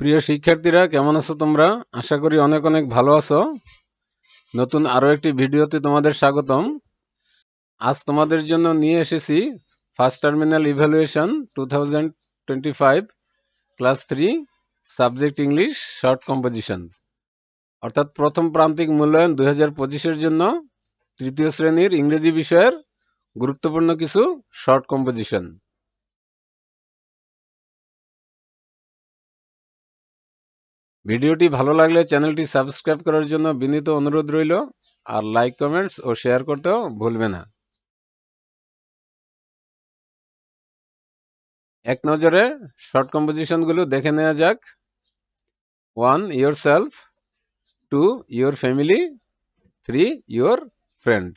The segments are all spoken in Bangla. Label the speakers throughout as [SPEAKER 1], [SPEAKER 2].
[SPEAKER 1] প্রিয় শিক্ষার্থীরা, কেমন আছো তোমরা? আশা করি অনেক অনেক ভালো আছো। নতুন আরও একটি ভিডিওতে তোমাদের স্বাগতম। আজ তোমাদের জন্য নিয়ে এসেছি first terminal evaluation two class three, subject English, short composition. অর্থাৎ প্রথম প্রান্তিক মূল্যায়ন দুই হাজার জন্য, তৃতীয় শ্রেণির ইংরেজি বিষয়ের গুরুত্বপূর্ণ কিছু শর্ট কম্পোজিশন। ভিডিওটি ভালো লাগলে চ্যানেলটি সাবস্ক্রাইব করার জন্য বিনীত অনুরোধ রইল, আর লাইক, কমেন্টস ও শেয়ার করতেও ভুলবে না। এক নজরে শর্ট কম্পোজিশনগুলো দেখে নেওয়া যাক। One yourself two your family three your friend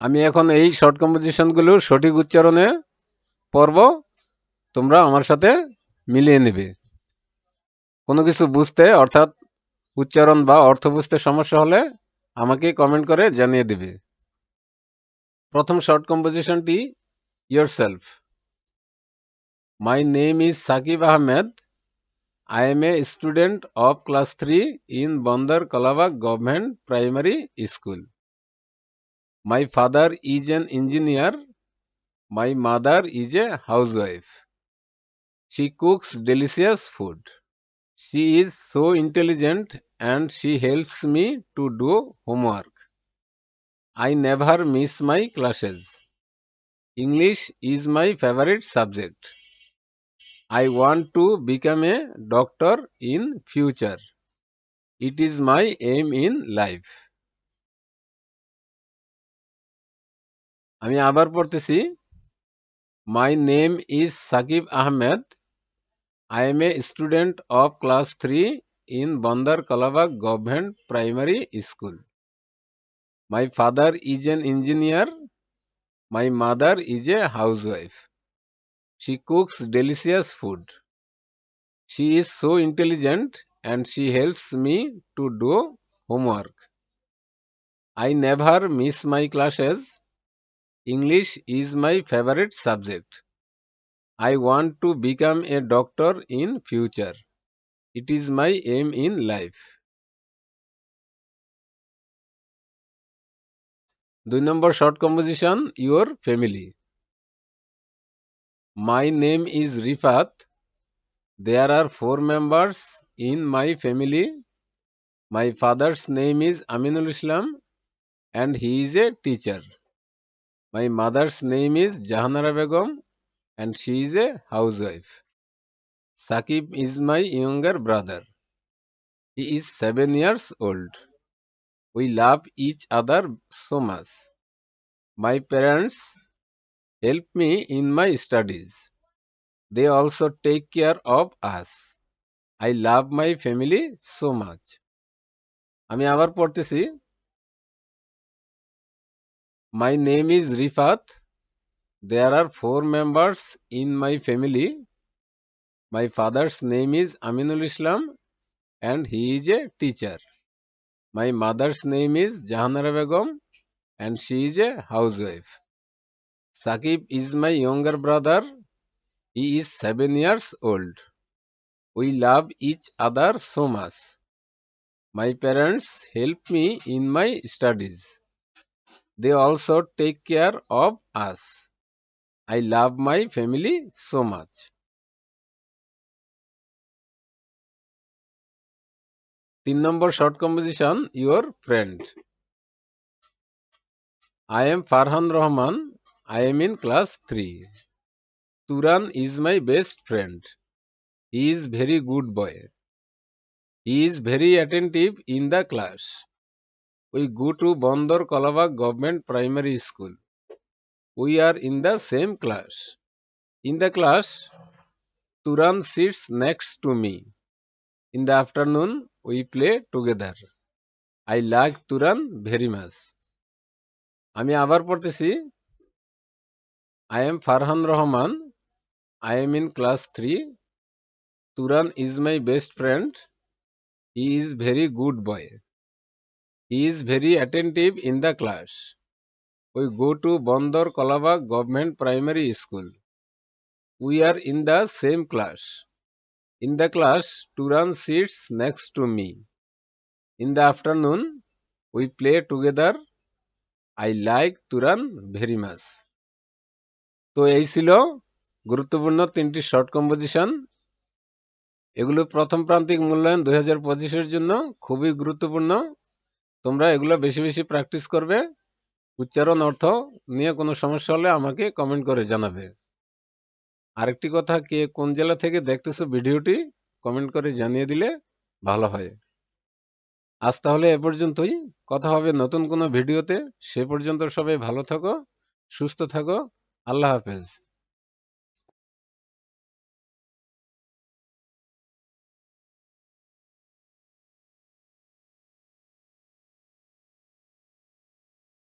[SPEAKER 1] আমি এখন এই শর্ট কম্পোজিশনগুলো সঠিক উচ্চারণে পড়ব। তোমরা আমার সাথে মিলিয়ে নেবে। কোনো কিছু বুঝতে, অর্থাৎ উচ্চারণ বা অর্থ বুঝতে সমস্যা হলে আমাকে কমেন্ট করে জানিয়ে দিবে। প্রথম short কম্পোজিশনটি yourself my name is Sakib Ahmed I am a student of class three in Bandar Kalabag government primary school my father is an engineer my mother is a housewife She cooks delicious food. She is so intelligent and she helps me to do homework. I never miss my classes. English is my favorite subject. I want to become a doctor in future. It is my aim in life. আমি আবার পড়তেছি my name is Sakib Ahmed I am a student of class 3 in Bandar Kalabag Government Primary School. My father is an engineer. My mother is a housewife. She cooks delicious food. She is so intelligent and she helps me to do homework. I never miss my classes. English is my favorite subject. I want to become a doctor in future. It is my aim in life. দুই number short composition your family my name is Rifat there are four members in my family my father's name is Aminul Islam and he is a teacher my mother's name is Jahanara Begum and she is a housewife. Sakib is my younger brother. He is seven years old. We love each other so much. My parents help me in my studies. They also take care of us. I love my family so much. আমি আবার পড়তেছি মাই name is Rifat There are four members in my family. My father's name is Aminul Islam and he is a teacher. My mother's name is Jahanara Begum and she is a housewife. Sakib is my younger brother. He is seven years old. We love each other so much. My parents help me in my studies. They also take care of us. I love my family so much. তিন নম্বর short composition your friend I am Farhan Rahman I am in class three Turan is my best friend he is very good boy he is very attentive in the class we go to Bandar Kalabag government primary school We are in the same class. In the class, Turan sits next to me. In the afternoon, we play together. I like Turan very much. আমি আবার পড়তেছি I am Farhan Rahman. I am in class 3. Turan is my best friend. He is very good boy. He is very attentive in the class. We go to Bandar Kalabag Government Primary School. We are in the same class in the class Turan sits next to me in the afternoon we play together I like Turan very much তো এই ছিল গুরুত্বপূর্ণ তিনটি শর্ট কম্পোজিশন এগুলো প্রথম প্রান্তিক মূল্যায়ন দুই হাজার পঁচিশের জন্য খুবই গুরুত্বপূর্ণ। তোমরা এগুলো বেশি বেশি প্র্যাকটিস করবে। উচ্চারণ অর্থ নিয়ে কোনো সমস্যা হলে আমাকে কমেন্ট করে জানাবে। আরেকটি কথা, কে কোন জেলা থেকে দেখতেছো ভিডিওটি কমেন্ট করে জানিয়ে দিলে ভালো হয়। আজ তাহলে এ পর্যন্তই। কথা হবে নতুন কোনো ভিডিওতে। সে পর্যন্ত সবাই ভালো থাকো, সুস্থ থাকো। আল্লাহ হাফেজ।